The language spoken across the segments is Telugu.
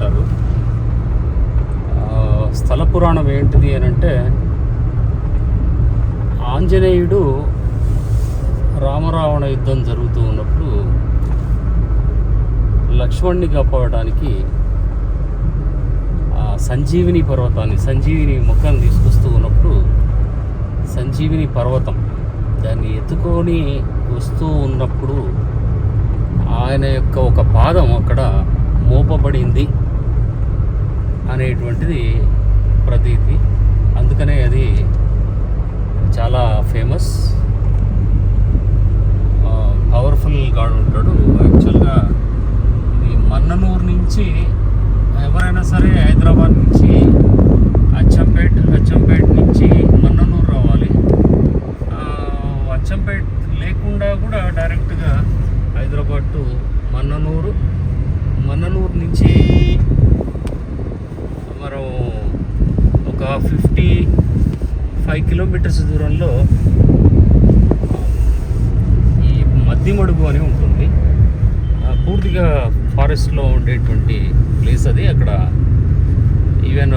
ఉంటారు. స్థల పురాణం ఏంటిది అని అంటే ఆంజనేయుడు రామరావణ యుద్ధం జరుగుతూ ఉన్నప్పుడు లక్ష్మణ్ణి కాపాడడానికి సంజీవిని పర్వతాన్ని సంజీవిని మొక్కను తీసుకొస్తూ ఉన్నప్పుడు సంజీవిని పర్వతం దాన్ని ఎత్తుకొని వస్తూ ఉన్నప్పుడు ఆయన యొక్క ఒక పాదం అక్కడ మోపబడింది అనేటువంటిది ప్రతీతి. అందుకనే అది చాలా ఫేమస్ పవర్ఫుల్ గాడ్ ఉంటాడు. యాక్చువల్గా ఇది మన్ననూరు నుంచి ఎవరైనా సరే హైదరాబాద్ నుంచి అచ్చంపేట్ అచ్చంపేట్ నుంచి మన్ననూరు రావాలి. అచ్చంపేట్ లేకుండా కూడా డైరెక్ట్గా హైదరాబాద్ టు మన్ననూరు మన్ననూరు నుంచి మనం ఒక ఫిఫ్టీ ఫైవ్ కిలోమీటర్స్ దూరంలో ఈ మద్దిమడుగు అని ఉంటుంది. పూర్తిగా ఫారెస్ట్లో ఉండేటువంటి ప్లేస్ అది. అక్కడ ఈవెన్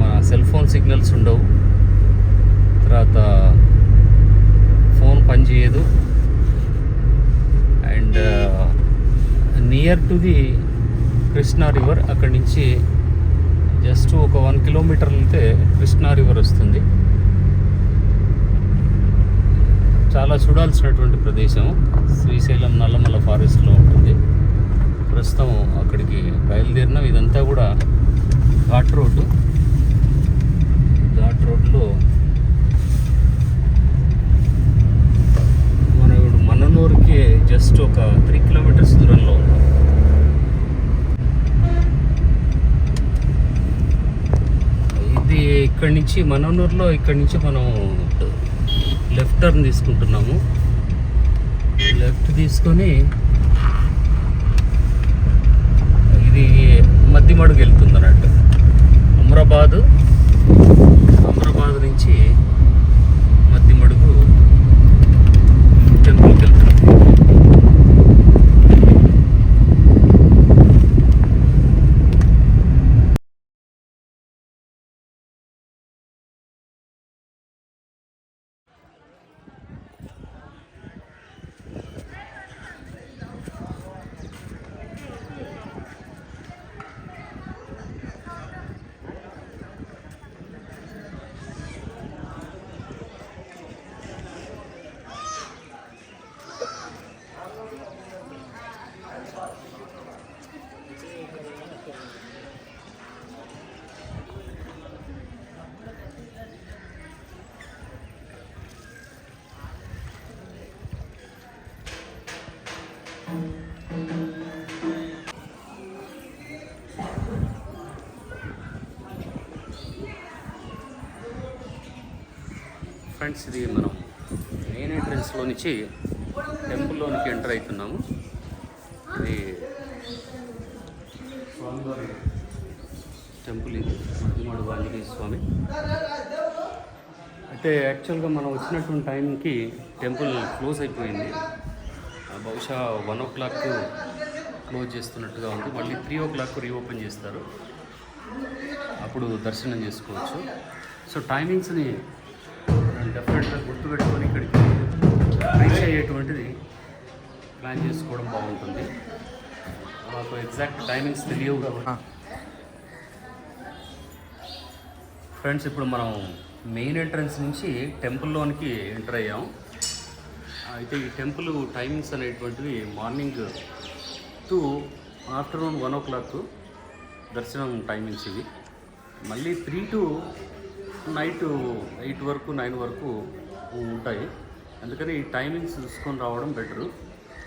మన సెల్ ఫోన్ సిగ్నల్స్ ఉండవు. తర్వాత ఫోన్ పనిచేయదు and near to the Krishna river అక్కడి నుంచి జస్ట్ ఒక వన్ కిలోమీటర్ వెళ్తే కృష్ణా రివర్ వస్తుంది. చాలా చూడాల్సినటువంటి ప్రదేశం. శ్రీశైలం నల్లమల్ల ఫారెస్ట్లో ఉంటుంది. ప్రస్తుతం అక్కడికి బయలుదేరినాం ఇదంతా కూడా ఘాట్ రోడ్డు. ఘాట్ రోడ్లో మన ఇప్పుడు మన్ననూరుకి జస్ట్ ఒక త్రీ కిలోమీటర్స్ దూరంలో ఉన్నాం ఇది ఇక్కడి నుంచి మననూరులో ఇక్కడి నుంచి మనం లెఫ్ట్ టర్న్ తీసుకుంటున్నాము. లెఫ్ట్ తీసుకొని ఇది మధ్యమడుగు వెళ్తుంది అన్నట్టు. అమ్రాబాద్ అమ్రాబాద్ నుంచి ఫ్రెండ్స్ ఇది మనం మెయిన్ ఎంట్రన్స్లో నుంచి టెంపుల్లోనికి ఎంటర్ అవుతున్నాము. ఇది స్వామివారి టెంపుల్ ఇది మధ్యమాడు ఆంజనేయ స్వామి. అయితే యాక్చువల్గా మనం వచ్చినటువంటి టైంకి టెంపుల్ క్లోజ్ అయిపోయింది. బహుశా వన్ ఓ క్లాక్ క్లోజ్ చేస్తున్నట్టుగా ఉంది. మళ్ళీ త్రీ ఓ క్లాక్ రీఓపెన్ చేస్తారు. అప్పుడు దర్శనం చేసుకోవచ్చు. సో టైమింగ్స్ని డెఫినెట్గా గుర్తుపెట్టుకొని ఇక్కడికి రీచ్ అయ్యేటువంటిది ప్లాన్ చేసుకోవడం బాగుంటుంది. మాకు ఎగ్జాక్ట్ టైమింగ్స్ తెలియవు కాబట్టి. ఫ్రెండ్స్ ఇప్పుడు మనం మెయిన్ ఎంట్రన్స్ నుంచి టెంపుల్లోనికి ఎంటర్ అయ్యాం. అయితే ఈ టెంపుల్ టైమింగ్స్ అనేటువంటివి morning to afternoon one o'clock దర్శనం టైమింగ్స్ ఇవి. మళ్ళీ త్రీ టు నైట్ ఎయిట్ వరకు నైన్ వరకు ఉంటాయి. అందుకని ఈ టైమింగ్స్ చూసుకొని రావడం బెటరు.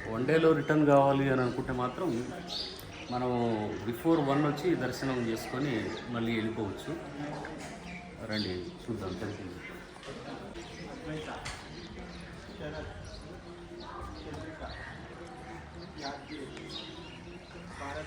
వన్ డేలో రిటర్న్ కావాలి అని అనుకుంటే మాత్రం మనం బిఫోర్ వన్ వచ్చి దర్శనం చేసుకొని మళ్ళీ వెళ్ళిపోవచ్చు. రండి చూద్దాం. తెలిసింది హారం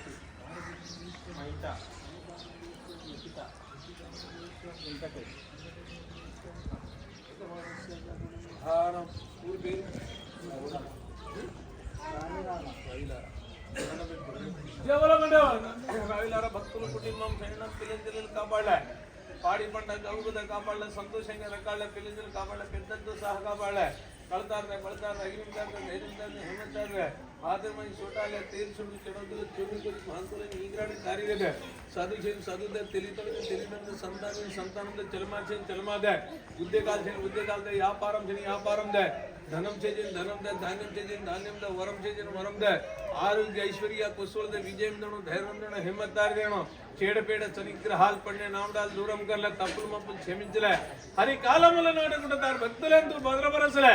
రవిలార భక్తుల కుటుంబం శరణం పిల్లలు కాపాడలే పాడి పంట గౌగుద కాపాడలే సంతోషంగా రకాల పిల్లలు కాపాడలే పెద్దలతో సహా కాపాడలే కడతారు పడతారు అగిరితారు ధైర్యంతారు హిమ్మతారు ఆదరమని చూడాలి తీర్చుడు చెడదులు చెడు మహంతులని ఈగ్రాడి కార్యగద చదువు చేయని చదువుదే తెలియతలేదు తెలియనందు సంతానం సంతానంతో చెలమార్చేని చెలమాదే ఉద్యోగాలు చేయని ఉద్యోగాలతో వ్యాపారం చేయని వ్యాపారం దే ధనం చేజని ధనం దే ధాన్యం చేజని ధాన్యం దే వరం చేజని వరం దే ఆరోగ్య ఐశ్వర్య కుశలద విజయం దేణం ధైర్యం దేణం హిమ్మత్తారు దేణం చీడపీడ చనిగ్రహాలు పడిన నామడాలు దూరం కల్లా తప్పులు మప్పులు క్షమించలే హరి కాలముల నాటుకుంటారు భక్తులందరూ భద్రపరచలే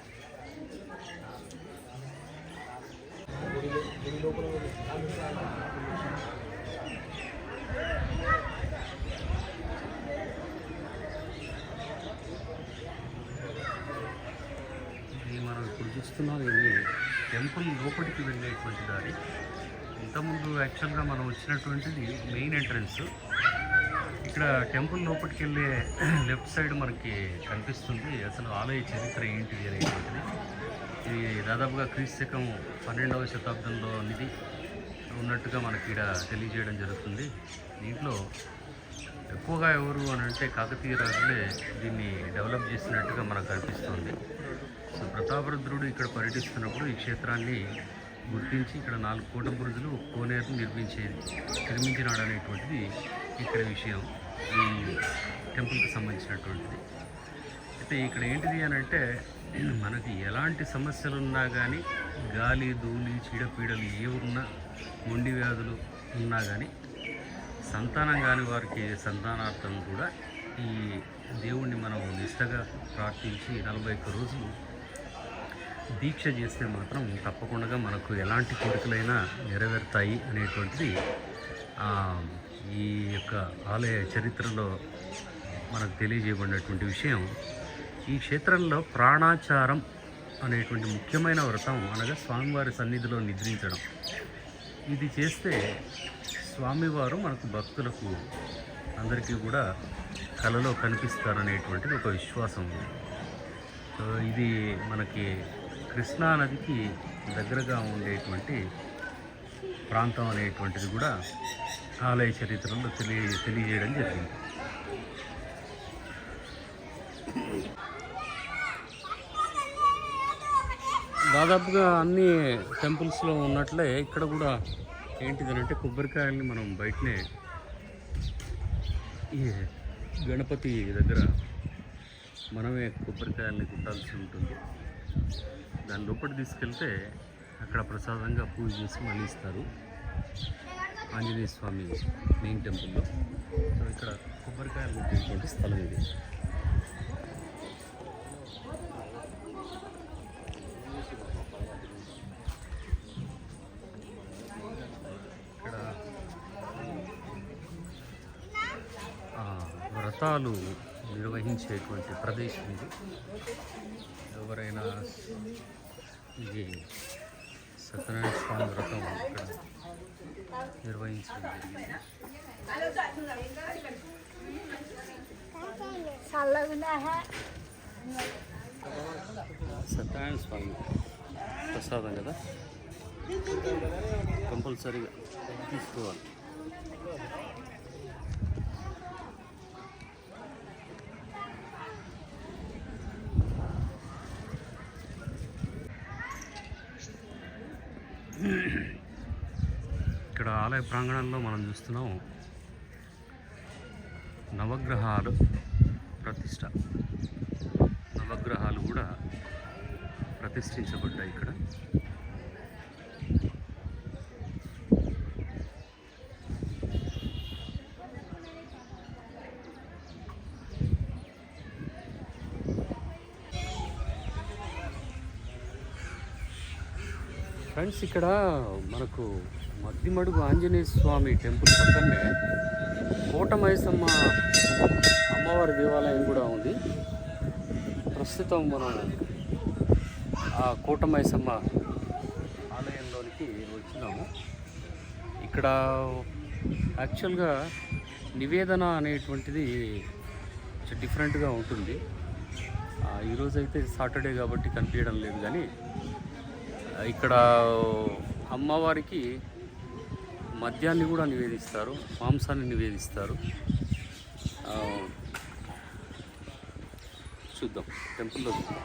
మనం ఇప్పుడు చూస్తున్నాం ఇది టెంపుల్ లోపలికి వెళ్ళేటువంటి దారి. ఇంతకుముందు యాక్చువల్గా మనం వచ్చినటువంటిది మెయిన్ ఎంట్రన్స్. ఇక్కడ టెంపుల్ లోపలికి వెళ్ళే లెఫ్ట్ సైడ్ మనకి కనిపిస్తుంది. అసలు ఆలయ చరిత్ర ఏంటిది అనేటువంటిది. ఇది దాదాపుగా క్రీస్తకం పన్నెండవ శతాబ్దంలో అనేది ఉన్నట్టుగా మనకి ఇక్కడ తెలియజేయడం జరుగుతుంది. దీంట్లో ఎక్కువగా ఎవరు అని అంటే కాకతీయ రాజులే దీన్ని డెవలప్ చేసినట్టుగా మనకు కనిపిస్తుంది సో ప్రతాపరుద్రుడు ఇక్కడ పర్యటిస్తున్నప్పుడు ఈ క్షేత్రాన్ని గుర్తించి ఇక్కడ నాలుగు కోట బురుజులు కోనేరు నిర్మించే నిర్మించినాడు అనేటువంటిది ఇక్కడ విషయం. ఈ టెంపుల్కి సంబంధించినటువంటిది. అయితే ఇక్కడ ఏంటిది అని అంటే మనకి ఎలాంటి సమస్యలు ఉన్నా కానీ గాలి ధూళి చీడపీడలు ఏ ఉన్నా మొండి వ్యాధులు ఉన్నా కానీ సంతానం కాని వారికి సంతానార్థం కూడా ఈ దేవుణ్ణి మనం నిష్టగా ప్రార్థించి నలభై ఒక్క రోజులు దీక్ష చేస్తే మాత్రం తప్పకుండా మనకు ఎలాంటి కోరికలైనా నెరవేరుతాయి అనేటువంటిది ఈ యొక్క ఆలయ చరిత్రలో మనకు తెలియజేయబడినటువంటి విషయం. ఈ క్షేత్రంలో ప్రాణాచారం అనేటువంటి ముఖ్యమైన వ్రతం అనగా స్వామివారి సన్నిధిలో నిద్రించడం. ఇది చేస్తే స్వామివారు మనకు భక్తులకు అందరికీ కూడా కలలో కనిపిస్తారనేటువంటిది ఒక విశ్వాసం ఉంది. ఇది మనకి కృష్ణా నదికి దగ్గరగా ఉండేటువంటి ప్రాంతం అనేటువంటిది కూడా ఆలయ చరిత్రలో తెలియ తెలియజేయడం జరిగింది. దాదాపుగా అన్ని టెంపుల్స్లో ఉన్నట్లే ఇక్కడ కూడా ఏంటిదనంటే కొబ్బరికాయల్ని మనం బయటనే ఈ గణపతి దగ్గర మనమే కొబ్బరికాయల్ని కుట్టాల్సి ఉంటుంది. దాని లోపల తీసుకెళ్తే అక్కడ ప్రసాదంగా పూజ చేసి మళ్ళీ ఇస్తారు. ఆంజనేయ స్వామి మెయిన్ టెంపుల్లో. సో ఇక్కడ కొబ్బరికాయలు కుట్టేటువంటి స్థలం ఇది ఇక్కడ ఆ, వ్రతాలు నిర్వహించేటువంటి ప్రదేశం ఇది. ఎవరైనా ఇది సత్యనారాయణ స్వామి వ్రతం ఇక్కడ నిర్వహించడం సత్యనారాయణ స్వామి ప్రసాదం కదా? కంపల్సరీగా తీసుకోవాలి ఇక్కడ ఆలయ ప్రాంగణంలో మనం చూస్తున్నాం నవగ్రహాలు ప్రతిష్ట. నవగ్రహాలు కూడా ప్రతిష్ఠించబడ్డాయి ఇక్కడ. ఫ్రెండ్స్ ఇక్కడ మనకు మద్దిమడుగు ఆంజనేయ స్వామి టెంపుల్ పక్కనే కోటమైసమ్మ అమ్మవారి దేవాలయం కూడా ఉంది. ప్రస్తుతం మనం ఆ కోటమైసమ్మ ఆలయంలోనికి వచ్చినాము. ఇక్కడ యాక్చువల్గా నివేదన అనేటువంటిది డిఫరెంట్గా ఉంటుంది. ఈరోజైతే ఈరోజు అయితే సాటర్డే కాబట్టి కనిపించడం లేదు కానీ ఇక్కడ అమ్మవారికి మద్యాన్ని కూడా నివేదిస్తారు మాంసాన్ని నివేదిస్తారు. చూద్దాం టెంపుల్లో చూద్దాం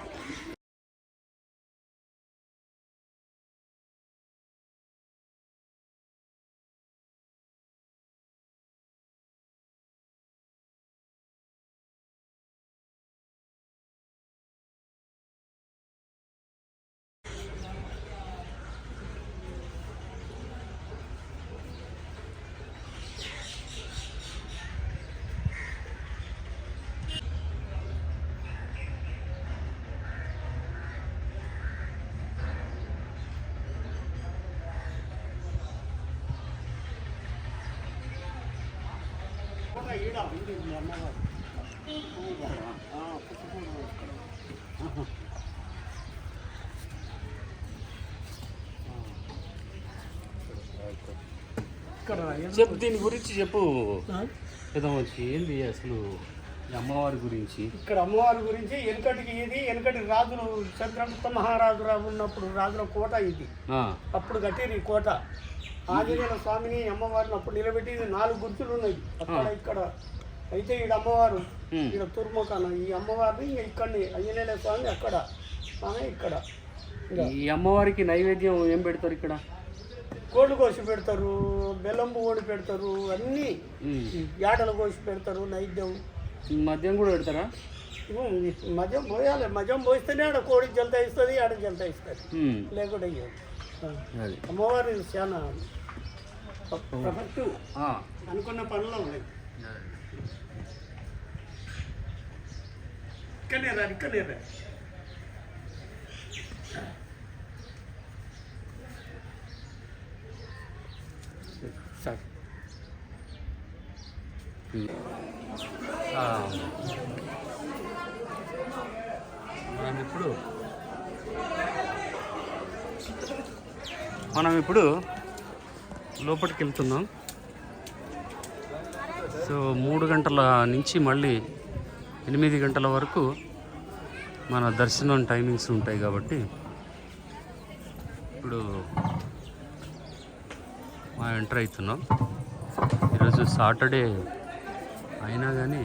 ఇక్కడ చెప్పు దీని గురించి చెప్పు. ఏదో వచ్చి ఏంది అసలు అమ్మవారి గురించి? ఇక్కడ అమ్మవారి గురించి వెనకటికి ఇది వెనకటి రాజులు చంద్రగుప్త మహారాజు రాజు ఉన్నప్పుడు రాజుల కోట ఇది. అప్పుడు కట్టిరు ఈ కోట. ఆంజనేయ స్వామిని అమ్మవారిని అప్పుడు నిలబెట్టి నాలుగు గుర్తులు ఉన్నాయి. అక్కడ ఇక్కడ. అయితే ఈడ అమ్మవారు ఈడ తుర్ముఖాన ఈ అమ్మవారిని ఇంకా ఇక్కడని ఆంజనేయ స్వామి అక్కడ ఆమె ఇక్కడ. ఇంకా ఈ అమ్మవారికి నైవేద్యం ఏం పెడతారు ఇక్కడ? కోళ్ళు కోసి పెడతారు బెల్లం పువ్వుని పెడతారు అన్నీ యాటలు కోసి పెడతారు నైద్యం మద్యం కూడా పెడతారా? మద్యం పోయాలి మద్యం పోస్తేనే ఆడ కోడి జలత ఇస్తుంది ఆడ జలత ఇస్తుంది. లేకుండా అమ్మవారి చాలా పర్ఫెక్ట్ అనుకున్న పనులు ఉన్నాయి. ఇక్కడనే రా ఇక్కడనే రా సార్ ఆ, మనం ఇప్పుడు మనం ఇప్పుడు లోపలికి వెళ్తున్నాం. సో మూడు గంటల నుంచి మళ్ళీ ఎనిమిది గంటల వరకు మన దర్శనం టైమింగ్స్ ఉంటాయి కాబట్టి ఇప్పుడు మనం ఎంటర్ అవుతున్నాం. ఈరోజు సాటర్డే అయినా కానీ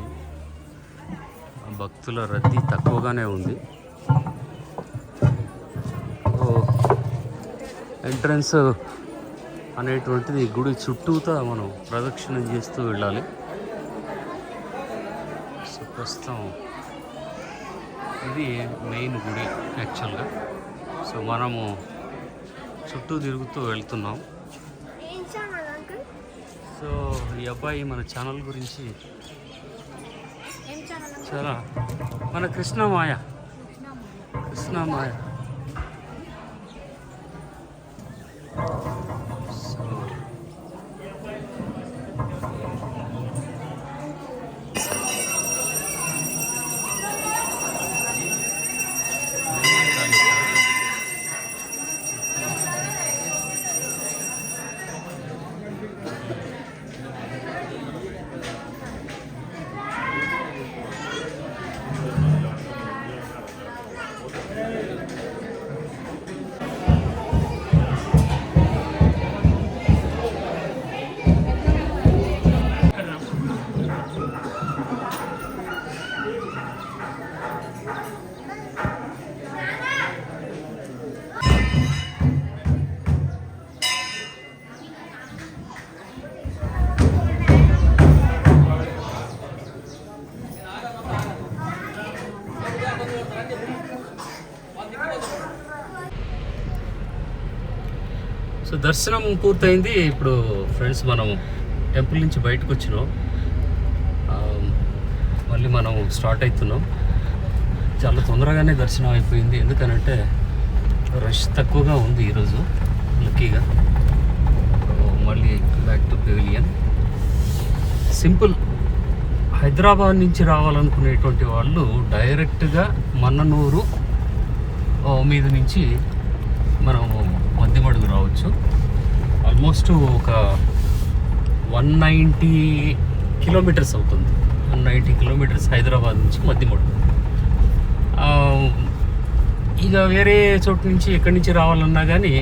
భక్తుల రద్దీ తక్కువగానే ఉంది. ఎంట్రన్స్ అనేటువంటిది గుడి చుట్టూతా మనం ప్రదక్షిణం చేస్తూ వెళ్ళాలి. ప్రస్తుతం ఇది మెయిన్ గుడి యాక్చువల్గా. సో మనము చుట్టూ తిరుగుతూ వెళ్తున్నాం. సో ఈ అబ్బాయి మన ఛానల్ గురించి చాలా మన కృష్ణమాయ. కృష్ణమాయ. దర్శనం పూర్తయింది. ఇప్పుడు ఫ్రెండ్స్ మనం టెంపుల్ నుంచి బయటకు వచ్చినాం. మళ్ళీ మనం స్టార్ట్ అవుతున్నాం చాలా తొందరగానే దర్శనం అయిపోయింది. ఎందుకనంటే రష్ తక్కువగా ఉంది ఈరోజు లక్కీగా. మళ్ళీ back to pavilion simple Hyderabad నుంచి రావాలనుకునేటువంటి వాళ్ళు డైరెక్ట్గా మన్ననూరు మీద నుంచి మనము మధ్యమడుగు ఆల్మోస్ట్ ఒక వన్ నైంటీ కిలోమీటర్స్ అవుతుంది. వన్ నైంటీ కిలోమీటర్స్ హైదరాబాద్ నుంచి మధ్యమడుగు ఇక వేరే చోటు నుంచి ఎక్కడి నుంచి రావాలన్నా కానీ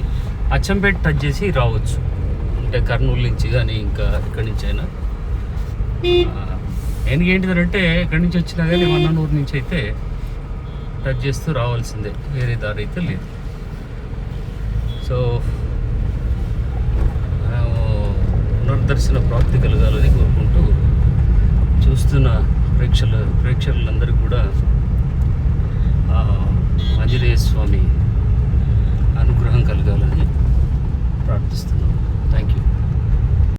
అచ్చంపేట టచ్ చేసి రావచ్చు. అంటే కర్నూలు నుంచి కానీ ఇంకా ఎక్కడి నుంచి అయినా. ఎందుకు ఏంటిదంటే ఎక్కడి నుంచి వచ్చినా కానీ మన్ననూరు నుంచి అయితే టచ్ చేస్తూ రావాల్సిందే. వేరే దారి అయితే లేదు. సో ఆ, పునర్దర్శన ప్రాప్తి కలగాలని కోరుకుంటూ చూస్తున్న ప్రేక్షల ప్రేక్షకులందరూ కూడా ఆంజనేయ స్వామి అనుగ్రహం కలగాలని ప్రార్థిస్తున్నాం. Thank you